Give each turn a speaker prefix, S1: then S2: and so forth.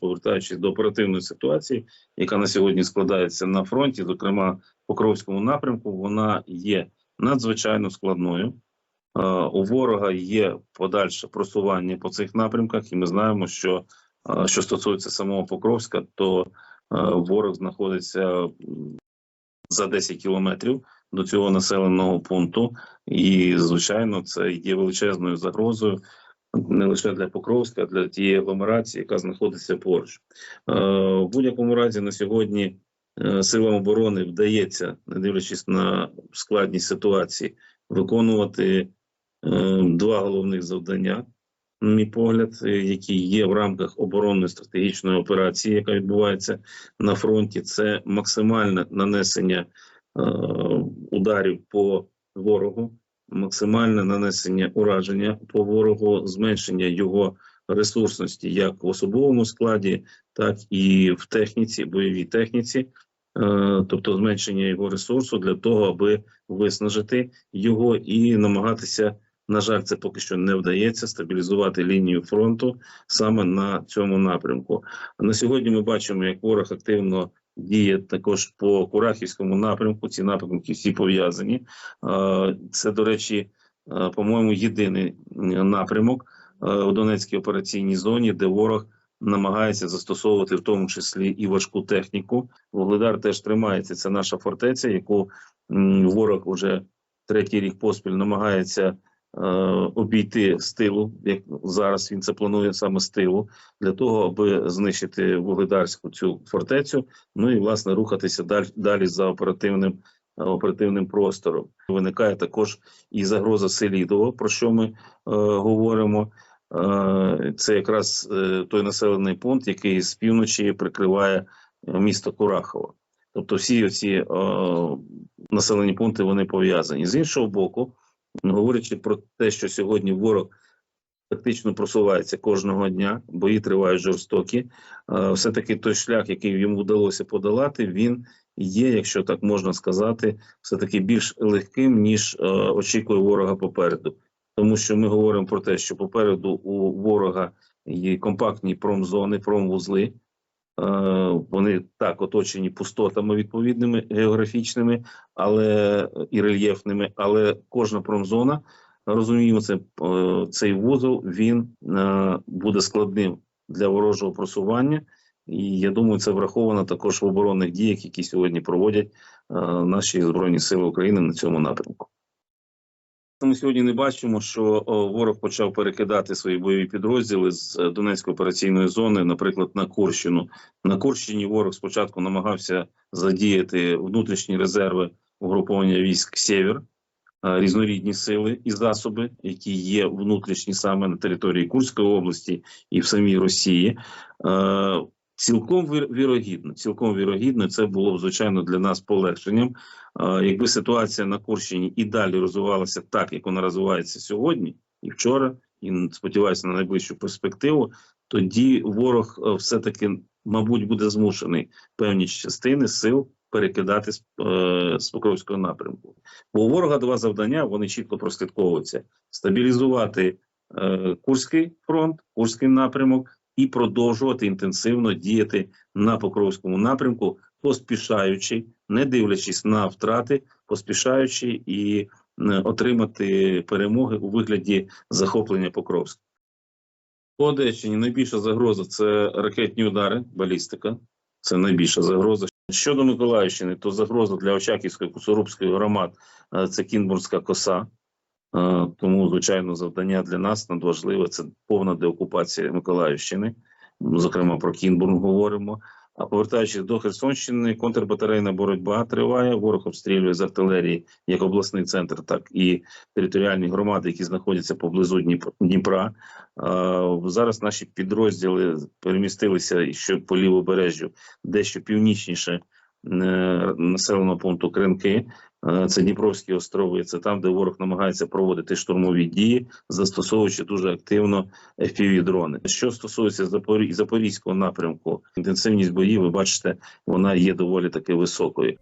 S1: повертаючись до оперативної ситуації, яка на сьогодні складається на фронті, зокрема Покровському напрямку, вона є надзвичайно складною. Е, У ворога є подальше просування по цих напрямках, і ми знаємо, що е, що стосується самого Покровська, то е, ворог знаходиться за 10 кілометрів до цього населеного пункту, і звичайно, це є величезною загрозою не лише для Покровська, а для тієї агломерації, яка знаходиться поруч. Е, В будь-якому разі на сьогодні е, силам оборони вдається, не дивлячись на складність ситуації, виконувати е, два головних завдання, на мій погляд, які є в рамках оборонної стратегічної операції, яка відбувається на фронті. Це максимальне нанесення ударів по ворогу, максимальне нанесення ураження по ворогу, зменшення його ресурсності як в особовому складі, так і в техніці, бойовій техніці, е, тобто зменшення його ресурсу для того, аби виснажити його і намагатися. На жаль, це поки що не вдається стабілізувати лінію фронту саме на цьому напрямку. На сьогодні ми бачимо, як ворог активно діє також по Курахівському напрямку. Ці напрямки всі пов'язані. Е, Це, до речі, е, по-моєму, єдиний напрямок е, у Донецькій операційній зоні, де ворог намагається застосовувати в тому числі і важку техніку. Вугледар теж тримається. Це наша фортеця, яку ворог уже третій рік поспіль намагається. Е, Обійти з тилу, як зараз він це планує саме з тилу, для того, аби знищити вугледарську цю фортецю, ну і власне рухатися далі, далі за оперативним е, оперативним простором. Виникає також і загроза Селідово, про що ми е, говоримо. Е, це якраз е, той населений пункт, який з півночі прикриває місто Курахово. Тобто, всі ці е, населені пункти вони пов'язані з іншого боку, говорячи про те, що сьогодні ворог тактично просувається кожного дня, бої тривають жорстокі. Е, Все-таки той шлях, який йому вдалося подолати, він є, якщо так можна сказати, все-таки більш легким, ніж е, очікує ворога попереду. Тому що ми говоримо про те, що попереду у ворога є компактні промзони, промвузли. Е, Вони так оточені пустотами відповідними географічними, але і рельєфними, але кожна промзона розуміємо, це е, цей вузол він е, буде складним для ворожого просування, і я думаю, це враховано також в оборонних діях, які сьогодні проводять наші збройні сили України на цьому напрямку. Ми сьогодні не бачимо, що ворог почав перекидати свої бойові підрозділи з е, Донецької операційної зони, наприклад, на Курщину. На Курщині ворог спочатку намагався задіяти внутрішні резерви угруповання військ Сєвєр, е, різнорідні сили і засоби, які є внутрішні саме на території Курської області і в самій Росії. Цілком вірогідно, цілком вірогідно, це було б звичайно для нас полегшенням. Якби ситуація на Курщині і далі розвивалася так, як вона розвивається сьогодні, і вчора, і сподіваюся на найближчу перспективу, тоді ворог е, все-таки, мабуть, буде змушений певні частини сил перекидати з, е, з Покровського напрямку. Бо у ворога два завдання вони чітко прослідковуються: стабілізувати е, Курський фронт, Курський напрямок і продовжувати інтенсивно діяти на Покровському напрямку, поспішаючи, не дивлячись на втрати, поспішаючи і е, отримати перемоги у вигляді захоплення Покровська. По Одещині найбільша загроза це ракетні удари, балістика. Це найбільша загроза. Щодо Миколаївщини, то загроза для Очаківської Кусорубської громад е, це Кінбурзька коса. Е, Тому, звичайно, завдання для нас надважливе це повна деокупація Миколаївщини. Зокрема, про Кінбурн говоримо. А повертаючись до Херсонщини, контрбатарейна боротьба триває. Ворог обстрілює з артилерії як обласний центр, так і територіальні громади, які знаходяться поблизу Дніп- Дніпра. Е, Зараз наші підрозділи перемістилися ще по лівобережжю, дещо північніше е, населеного пункту Кринки. Е, Це Дніпровські острови. Це там, де ворог намагається проводити штурмові дії, застосовуючи дуже активно fpv дрони. Що стосується Запорі- Запорізького напрямку, інтенсивність боїв, ви бачите, вона є доволі таки високою.